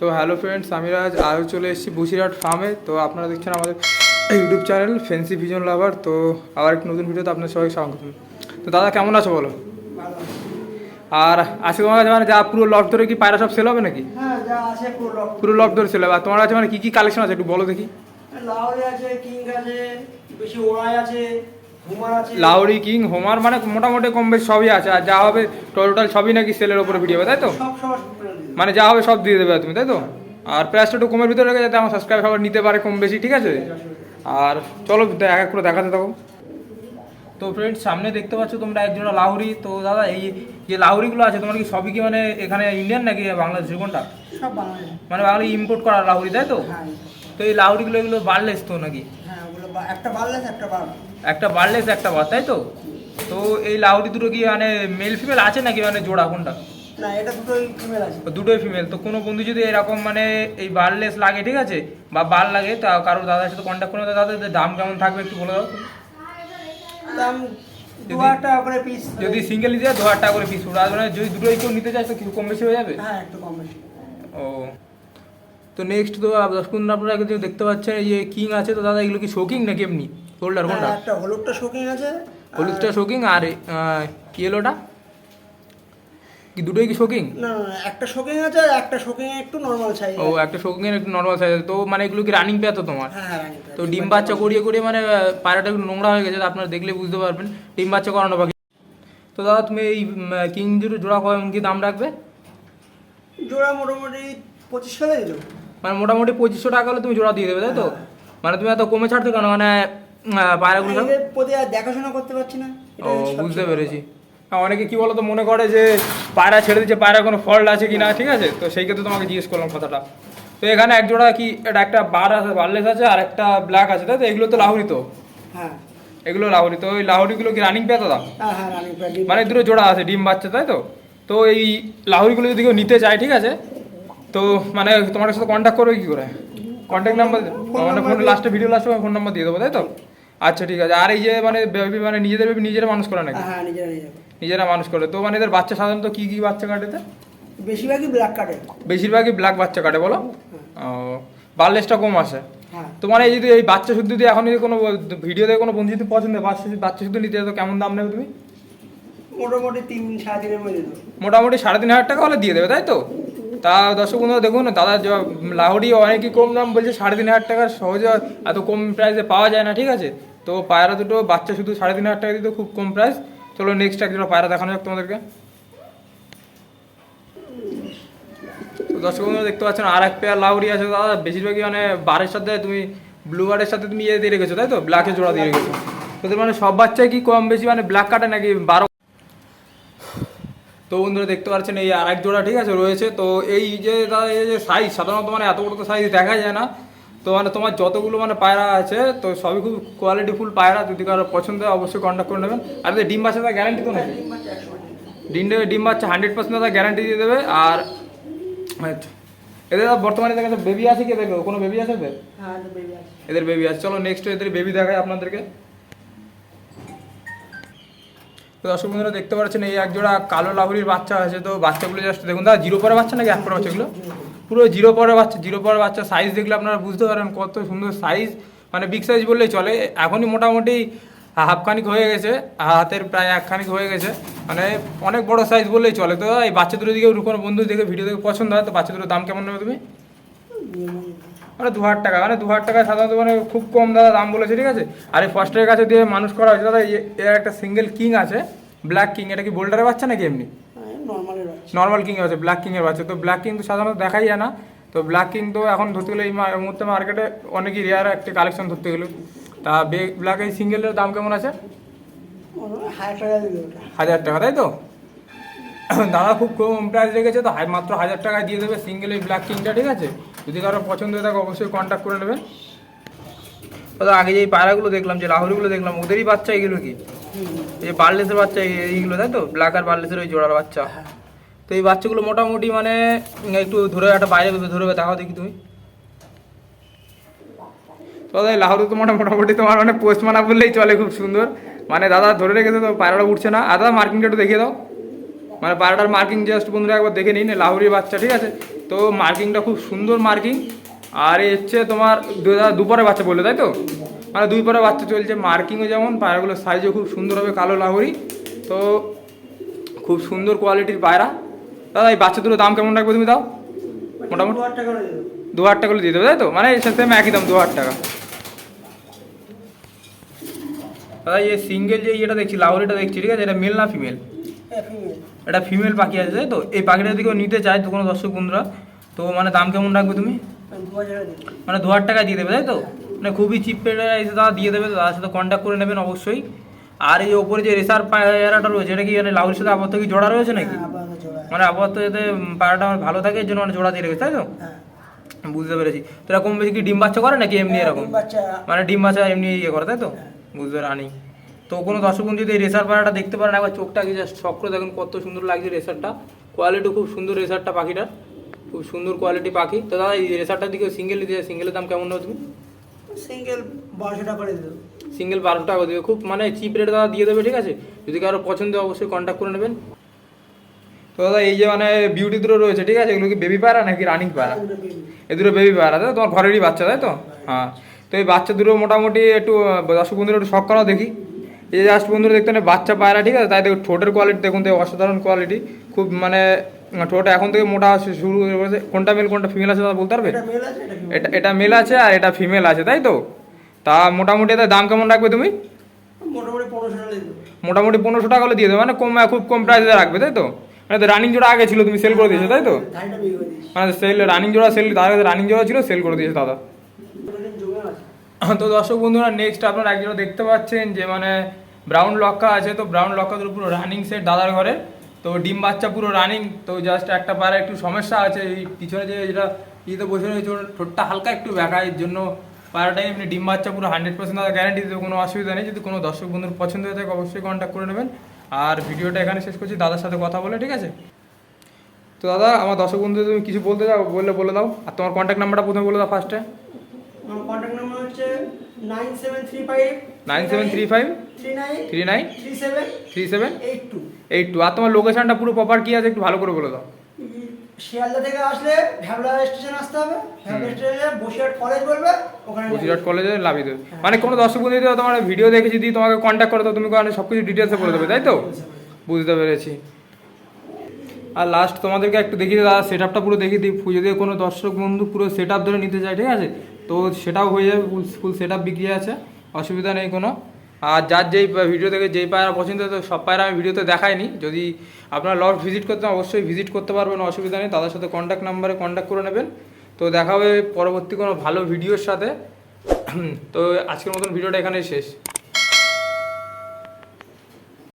তো hello friends আমি আজ আরও চলে এসেছি বসিরহাট ফার্মে তো আপনারা দেখছেন আমাদের YouTube channel fancy vision lover তো আবার একটি নতুন ভিডিওতে আপনার সবাই স্বাগত। তো দাদা কেমন আছো বলো? আর আজকে তোমার কাছে মানে যা পুরো লক ধরে কি পায়রা সব সেল হবে নাকি? হ্যাঁ পুরো লক ধরে সেল হবে। আর তোমার কাছে মানে কী কী কালেকশন আছে একটু বলো দেখি। লাউরি আছে কিং আছে বেশি ওড়াই আছে লাউরি কিং হোমার মানে মোটামুটি কম বেশ সবই আছে। আর যা হবে টোটাল সবই নাকি সেলের ওপরে ভিডিও হবে তাই তো। মানে যা হবে সব দিয়ে দেবে তুমি তাই তো? আর প্রাইসটা একটু কমের ভিতরে রেখে যাতে আমার সাবস্ক্রাইব সবার নিতে পারে কম বেশি ঠিক আছে? আর চলো এক এক করে দেখাতে থাকো। তো ফ্রেন্ড সামনে দেখতে পাচ্ছ তোমরা একজোড়া লাহুরি। তো দাদা এই যে লাহুরিগুলো আছে তোমার কি সবই কি মানে এখানে ইন্ডিয়ান নাকি বাংলাদেশের কোনটা? সব মানে বাংলা ইম্পোর্ট করা লাহুরি তাই তো? হ্যাঁ। তো এই লাহুরিগুলো এগুলো বার্লেস তো নাকি? হ্যাঁ একটা একটা বার একটা বার্লেস একটা বার তাই তো? তো এই লাহুরি দুটো কি মানে মেল ফিমেল আছে নাকি মানে জোড়া কোনটা? না এটা দুটোই ফিমেল আছে। দুটোই ফিমেল তো কোনো বন্ধু যদি এরকম মানে এই বারলেস লাগে ঠিক আছে? বা বার লাগে তা কারোর দাদার সাথে কন্ট্যাক্ট করে দাদাদের দাম কেমন থাকবে একটু বলে দাও দাম যদি- সিঙ্গেল নিতে যায় দু হাজার টাকা করে পিস পড়বে আর মানে যদি দুটোই কেউ নিতে চায় তো কিছু কম বেশি হয়ে যাবে? হ্যাঁ একটু কম বেশি। ও। তো নেক্সট তো আপনারা কিন্তু দেখতে পাচ্ছেন এই যে কিং আছে তো দাদা এগুলো কি শোকিং নাকি এমনি? হোল্ডার কোনটা হ্যাঁ, একটা হলুদটা শোকিং আছে হলুদটা শোকিং আর ইয়েলোটা কি দুটোই কি শোকিং না একটা শোকিং আছে আর একটা শোকিং একটু নর্মাল সাইজ ও একটা শোকিং এর একটু নর্মাল সাইজ তো মানে এগুলো কি রানিং পেয়ে তো তোমার? হ্যাঁ হ্যাঁ রানী তো ডিম বাচ্চা করিয়ে করিয়ে মানে পায়রাটা একটু নোংরা হয়ে গেছে আপনারা দেখলে বুঝতে পারবেন। ডিম বাচ্চা করানো বাকি। তো দাদা তুমি এই কিং জুড়ে জোড়া কয় কি দাম রাখবে? জোড়া মোটামুটি পঁচিশ সালে মানে মোটামুটি পঁচিশশো টাকা হলে তুমি জোড়া দিয়ে দেবে তাই তো? মানে তুমি এত কমে ছাড়তে কেন? মানে পায়রাগুলো প্রতি আর দেখাশোনা করতে পারছি না। ও বুঝতে পেরেছি। হ্যাঁ, অনেকে কি বলতো মনে করে যে পায়রা ছেড়ে দিচ্ছে পায়রা কোনো ফল্ট আছে কি না ঠিক আছে? তো সেই ক্ষেত্রে তোমাকে জিজ্ঞেস করলাম কথাটা। তো এখানে এক জোড়া কি এটা একটা বার আছে বারলেস আছে আর একটা ব্ল্যাক আছে তাই তো? এগুলো তো লাহুরি তো? হ্যাঁ। এগুলো লাহুরি তো ওই লাহুরিগুলো কি রানিং পেয়ে তো দাম হ্যাঁ হ্যাঁ মানে দুটো জোড়া আছে ডিম বাচ্চা তাই তো? তো এই লাহুরিগুলো যদি কেউ নিতে চায় ঠিক আছে? তো মানে তোমার সাথে কন্ট্যাক্ট করবে কি করে? কন্ট্যাক্ট নাম্বার মানে ফোন লাস্টে ভিডিও লাস্টে ফোন নাম্বার দিয়ে দেবো তাই তো? আচ্ছা ঠিক আছে। আর এই যে মানে বেবি মানে নিজেদের নিজেরা মানুষ করে নাকি? হ্যাঁ নিজেরা নিজেরা মানুষ করে। তো মানে এদের বাচ্চা সাধারণত কি কি বাচ্চা কাটেতে বেশিরভাগই ব্ল্যাক কাটে। বেশিরভাগই ব্ল্যাক বাচ্চা কাটে বলো? ও বার্লেসটা কম আসে। হ্যাঁ। তো মানে এই যদি এই বাচ্চা শুদ্ধ যদি এখন যদি কোনো ভিডিও দেখে কোনো বন্ধু যদি পছন্দ হয়, বাচ্চা বাচ্চা শুদ্ধ নিতে তো কেমন দাম নেবে তুমি? মোটামুটি তিন সাড়ে তিনের মধ্যে মোটামুটি সাড়ে তিন হাজার টাকা হলে দিয়ে দেবে তাই তো? তা দর্শক বন্ধুরা দেখুন দাদা যে লাহোরি অনেকই কম দাম বলছে সাড়ে তিন হাজার টাকা সহজে এত কম প্রাইসে পাওয়া যায় না ঠিক আছে? তো পায়রা দুটো বাচ্চা শুধু সাড়ে তিন হাজার টাকা দিতে খুব কম প্রাইস চলো নেক্সট এক দুটো পায়রা দেখানো যাক তোমাদেরকে। দর্শক বন্ধুরা, দেখতে পাচ্ছেন আর এক পেয়ার লাউরি আছে। দাদা, বেশিরভাগই মানে বারের সাথে তুমি ব্লু বারের সাথে তুমি ইয়ে দিয়ে রেখেছো, তাই তো? ব্ল্যাকে জোড়া দিয়ে রেখেছো। তোদের মানে সব বাচ্চাই কি কম বেশি মানে ব্ল্যাক কাটে নাকি বারো? তো বন্ধুরা, দেখতে পাচ্ছেন এই আর এক জোড়া, ঠিক আছে, রয়েছে। তো এই যে দাদা, এই যে সাইজ সাধারণত মানে এত বড় তো সাইজ দেখা যায় না। তো মানে তোমার যতগুলো মানে পায়রা আছে তো সবই খুব কোয়ালিটিফুল পায়রা যদি কারও পছন্দ হয় অবশ্যই কন্ট্যাক্ট করে নেবেন। আর এদের ডিম বাচ্চা গ্যারান্টি তো নাকি? ডিম ডিম বাচ্চা হান্ড্রেড পার্সেন্ট দাদা গ্যারান্টি দিয়ে দেবে। আর আচ্ছা। এদের বর্তমানে দেখা যাচ্ছে বেবি আছে কি এদের কোনো বেবি আছে এদের? হ্যাঁ তো বেবি আছে। এদের বেবি আছে। চলো নেক্সট এদের বেবি দেখাই আপনাদেরকে। তো দর্শক বন্ধুরা দেখতে পাচ্ছেন এই এক জোড়া কালো লাহুরির বাচ্চা আছে। তো বাচ্চাগুলো জাস্ট দেখুন দাদা জিরো পরে বাচ্চা নাকি এক পরে বাচ্চাগুলো পুরো জিরো পরে বাচ্চা জিরো পরে বাচ্চা সাইজ দেখলে আপনারা বুঝতে পারেন কত সুন্দর সাইজ মানে বিগ সাইজ বললেই চলে। এখনই মোটামুটি হাফখানিক হয়ে গেছে, হাতের প্রায় একখানিক হয়ে গেছে। মানে অনেক বড় সাইজ বললেই চলে। তো এই বাচ্চা দুটো দিকে কোনো বন্ধু দেখে ভিডিও দেখে পছন্দ হয়, তো বাচ্চা দুটোর দাম কেমন নেবে তুমি? মানে দু হাজার টাকা মানে দু হাজার টাকা সাধারণত মানে খুব কম দাদা দাম বলেছে, ঠিক আছে? আর এই ফস্টের কাছে দিয়ে মানুষ করা হয়েছে, দাদা এর একটা সিঙ্গেল কিং আছে ব্ল্যাক কিং এটা কি বোল্ডারে বাচ্চা নাকি এমনি? নর্মাল কিং আছে ব্ল্যাক কিংয়ের বাচ্চা। তো ব্ল্যাক কিং তো সাধারণত দেখাই যায় না। তো ব্ল্যাক কিং তো এখন ধরতে গেলে এই মুহূর্তে মার্কেটে অনেকই রেয়ার একটি কালেকশন ধরতে গেলে। তা ব্ল্যাক এই সিঙ্গেলের দাম কেমন আছে? হাজার টাকা তাই তো? দাদা খুব কম প্রাইস রেখেছে তো মাত্র হাজার টাকায় দিয়ে দেবে সিঙ্গেল এই ব্ল্যাক কিংটা ঠিক আছে? যদি কারও পছন্দ হয়ে থাকে অবশ্যই কন্ট্যাক্ট করে নেবেন দাদা আগে যে পায়রাগুলো দেখলাম যে লাহুরিগুলো দেখলাম ওদেরই বাচ্চা এগুলো কি? এই বার্লেসের বাচ্চা এইগুলো তাই তো? ব্ল্যাক আর বার্লেসের ওই জোড়ার বাচ্চা। তো এই বাচ্চাগুলো মোটামুটি মানে একটু ধরে একটা বাইরে ধরে দেখাও দেখি তুমি। তো দাদা এই লাহোরি তো মোটা- মোটামুটি তোমার মানে পোস্ট মানা বললেই চলে খুব সুন্দর। মানে দাদা ধরে রেখেছে তো পায়রাটা উঠছে না। আর দাদা মার্কিংটা একটু দেখিয়ে দাও। মানে পায়রাটার মার্কিং জাস্ট বন্ধুরা একবার দেখে নিন লাহুরি বাচ্চা, ঠিক আছে? তো মার্কিংটা খুব সুন্দর মার্কিং আর হচ্ছে তোমার দুপুরে বাচ্চা বলল, তাই তো? মানে দুই পরে বাচ্চা চলছে মার্কিংও যেমন, পায়রাগুলোর সাইজও খুব সুন্দর হবে কালো লাহোরি। তো খুব সুন্দর কোয়ালিটির পায়রা। দাদা এই বাচ্চা দুটো দাম কেমন রাখবে তুমি দাও? মোটামুটি। দু হাজার টাকা করে দিয়ে দেবে তাই তো? মানে সেম একই দাম দু হাজার টাকা। দাদা এই সিঙ্গেল যে ইয়েটা দেখছি লাউরিটা দেখছি ঠিক আছে? এটা মেল না ফিমেল হ্যাঁ এটা ফিমেল পাখি আছে তাই তো? এই পাখিটা যদি কেউ নিতে চায় তো কোনো দর্শক বন্ধুরা। তো মানে দাম কেমন রাখবে তুমি? মানে দু হাজার টাকা দিয়ে দেবে তাই তো? মানে খুবই চিপ এসে দাদা দিয়ে দেবে তার সাথে কন্ট্যাক্ট করে নেবেন অবশ্যই। আর এই ওপরে যে রেসার পায়রাটা রয়েছে এটা কি মানে লাউরির সাথে আপাতত কি জোড়া রয়েছে নাকি? হ্যাঁ মানে আপাতত যাতে উম, পায়রাটা আমার ভালো থাকে এর জন্য মানে জোড়া দিয়ে রেখেছে তাই তো? হ্যাঁ। বুঝতে পেরেছি। তো এরকম বেশি কি ডিম বাচ্চা করে নাকি এমনি এরকম? মানে ডিম বাচ্চা এমনি ইয়ে করে তাই তো? বুঝতে রানি। তো কোনো দর্শক বন্ধু যদি এই রেসার পাড়াটা দেখতে পারেন একবার চোখটা আগে জাস্ট শখ করে দেখুন কত সুন্দর লাগছে রেসারটা। কোয়ালিটি খুব সুন্দর রেসারটা পাখিটার। খুব সুন্দর কোয়ালিটি পাখি। তো দাদা এই রেসারটার দিকে সিঙ্গেল নিতে সিঙ্গেলের দাম কেমন নেবে তুমি? সিঙ্গেল বারোশো টাকা করে দেবো। সিঙ্গেল বারোশো টাকা দেবে। খুব মানে চিপ রেট দাদা দিয়ে দেবে ঠিক আছে? যদি কারও পছন্দ অবশ্যই কন্ট্যাক্ট করে নেবেন। তো দাদা এই যে মানে বিউটি দুটো রয়েছে ঠিক আছে? এগুলো কি বেবি পায়রা নাকি রানিং পায়রা। এই দুটো বেবি পায়রা তাই তো? তোমার ঘরেরই বাচ্চা তাই তো? হ্যাঁ। তো এই বাচ্চা দুটো মোটামুটি একটু দর্শক বন্ধুরা একটু শখ করাও দেখি। এই জাস্ট বন্ধুরা দেখতে না বাচ্চা পায়রা ঠিক আছে? তাই দেখো ঠোঁটের কোয়ালিটি দেখুন তো অসাধারণ কোয়ালিটি খুব মানে ঠোঁট এখন থেকে মোটা শুরু করেছে কোনটা মেল কোনটা ফিমেল আছে দাদা বলতে পারবে? এটা এটা। এটা এটা মেল আছে আর এটা ফিমেল আছে তাই তো? তা মোটামুটি এদের দাম কেমন রাখবে তুমি? মোটামুটি পনেরোশো টাকা মোটামুটি পনেরোশো টাকা হলে দিয়ে দেবে মানে কম খুব কম প্রাইসে রাখবে তাই তো? মানে তো রানিং জোড়া আগে ছিল তুমি সেল করে দিয়েছ তাই তো? দিয়েছি। মানে সেল রানিং জোড়া সেল তার আগে রানিং জোড়া ছিল সেল করে দিয়েছে দাদা। তো দর্শক বন্ধুরা নেক্সট আপনারা একজন দেখতে পাচ্ছেন যে মানে ব্রাউন লক্কা আছে তো ব্রাউন লক্কাদের পুরো রানিং সেট দাদার ঘরে। তো ডিম বাচ্চা পুরো রানিং তো জাস্ট একটা পারে একটু সমস্যা আছে এই পিছনে যে যেটা ইয়েতে বসে রয়েছে ওর ঠোঁটটা হালকা একটু ব্যাকা এর জন্য পায়রাটাই এমনি ডিম বাচ্চা পুরো হান্ড্রেড পার্সেন্ট দাদা গ্যারান্টি দিতে কোনো অসুবিধা নেই। যদি কোনো দর্শক বন্ধুর পছন্দ হয়ে থাকে অবশ্যই কন্ট্যাক্ট করে নেবেন। আর ভিডিওটা এখানে শেষ করছি দাদার সাথে কথা বলে ঠিক আছে? তো দাদা আমার দর্শক বন্ধু তুমি কিছু বলতে চাও বললে বলে দাও। আর তোমার কন্ট্যাক্ট নাম্বারটা প্রথমে বলে দাও ফার্স্টে আমার কন্ট্যাক্ট নাম্বার হচ্ছে nine seven three five nine seven three five three nine three nine three seven three seven eight two eight two আর তোমার লোকেশনটা পুরো প্রপার কি আছে একটু ভালো করে বলে দাও। শিয়ালদা থেকে আসলে ভ্যাবলা স্টেশন আসতে হবে। ভ্যাবলা স্টেশনে বসিরহাট কলেজ বলবে ওখানে বসিরহাট কলেজে লাভি দেবে। মানে কোনো দর্শক বন্ধু যদি তোমার ভিডিও দেখে যদি তোমাকে কন্ট্যাক্ট করে তো তুমি ওখানে সব কিছু ডিটেলসে বলে দেবে তাই তো? বুঝতে পেরেছি। আর লাস্ট তোমাদেরকে একটু দেখিয়ে দাদা সেট আপটা পুরো দেখিয়ে দিই। যদি কোনো দর্শক বন্ধু পুরো সেট আপ ধরে নিতে চায় ঠিক আছে? তো সেটাও হয়ে যাবে ফুল ফুল সেট আপ বিক্রি আছে। অসুবিধা নেই কোনো। আর যার যেই ভিডিও থেকে যেই পায়রা পছন্দ তো সব পায়রা আমি ভিডিওতে দেখাইনি। যদি আপনারা লট ভিজিট করতে অবশ্যই ভিজিট করতে পারবেন, অসুবিধা নেই। তাদের সাথে কন্ট্যাক্ট নাম্বারে কন্ট্যাক্ট করে নেবেন। তো দেখা হবে পরবর্তী কোনো ভালো ভিডিওর সাথে। তো আজকের মতন ভিডিওটা এখানেই শেষ।